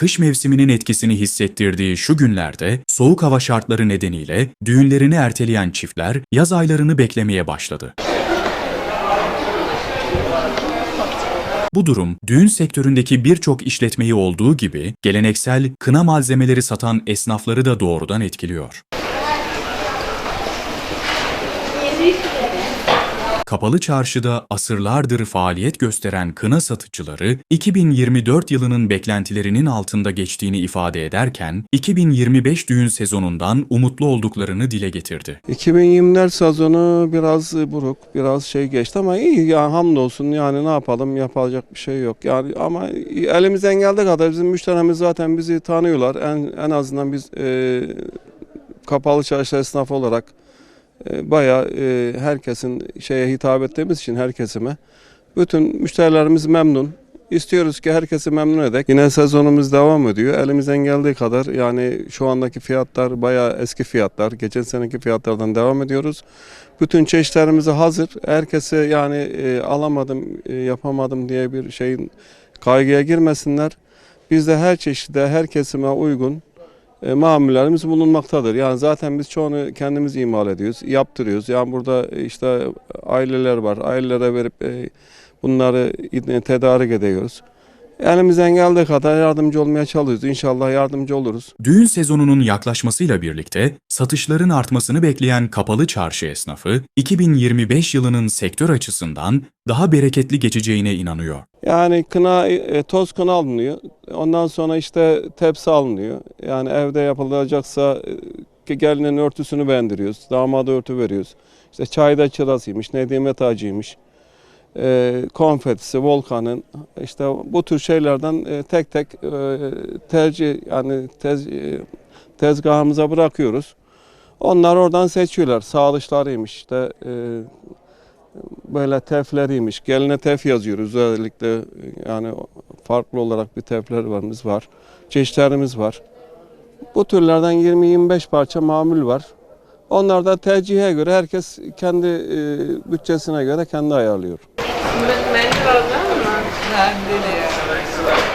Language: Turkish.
kış mevsiminin etkisini hissettirdiği şu günlerde soğuk hava şartları nedeniyle düğünlerini erteleyen çiftler yaz aylarını beklemeye başladı. Bu durum düğün sektöründeki birçok işletmeyi olduğu gibi geleneksel kına malzemeleri satan esnafları da doğrudan etkiliyor. Kapalı çarşıda asırlardır faaliyet gösteren kına satıcıları 2024 yılının beklentilerinin altında geçtiğini ifade ederken 2025 düğün sezonundan umutlu olduklarını dile getirdi. 2024 sezonu biraz buruk, biraz şey geçti ama iyi yani hamdolsun yani ne yapalım yapacak bir şey yok. Yani ama elimizden geldiği kadar bizim müşterimiz zaten bizi tanıyorlar. En, en azından biz e, kapalı çarşı esnafı olarak bayağı e, herkesin şeye hitap ettiğimiz için her kesime bütün müşterilerimiz memnun. İstiyoruz ki herkesi memnun edek. Yine sezonumuz devam ediyor. Elimizden geldiği kadar yani şu andaki fiyatlar bayağı eski fiyatlar. Geçen seneki fiyatlardan devam ediyoruz. Bütün çeşitlerimiz hazır. Herkese yani e, alamadım, e, yapamadım diye bir şeyin kaygıya girmesinler. Bizde her çeşide, her kesime uygun e, mamullerimiz bulunmaktadır. Yani zaten biz çoğunu kendimiz imal ediyoruz, yaptırıyoruz. Yani burada işte aileler var, ailelere verip e, bunları tedarik ediyoruz. Elimizden geldiği kadar yardımcı olmaya çalışıyoruz. İnşallah yardımcı oluruz. Düğün sezonunun yaklaşmasıyla birlikte satışların artmasını bekleyen kapalı çarşı esnafı 2025 yılının sektör açısından daha bereketli geçeceğine inanıyor. Yani kına, e, toz kına alınıyor. Ondan sonra işte tepsi alınıyor. Yani evde yapılacaksa e, gelinin örtüsünü beğendiriyoruz. Damada örtü veriyoruz. İşte çayda çırasıymış, nedime tacıymış. E, konfetisi, volkanın işte bu tür şeylerden e, tek tek e, tercih yani tez, e, tezgahımıza bırakıyoruz. Onlar oradan seçiyorlar. Sağlışlarıymış işte e, böyle tefleriymiş. Geline tef yazıyoruz özellikle yani farklı olarak bir teflerimiz var. Çeşitlerimiz var. Bu türlerden 20-25 parça mamul var. Onlar da tercihe göre herkes kendi e, bütçesine göre kendi ayarlıyor. Mendil alacak mı? Mendili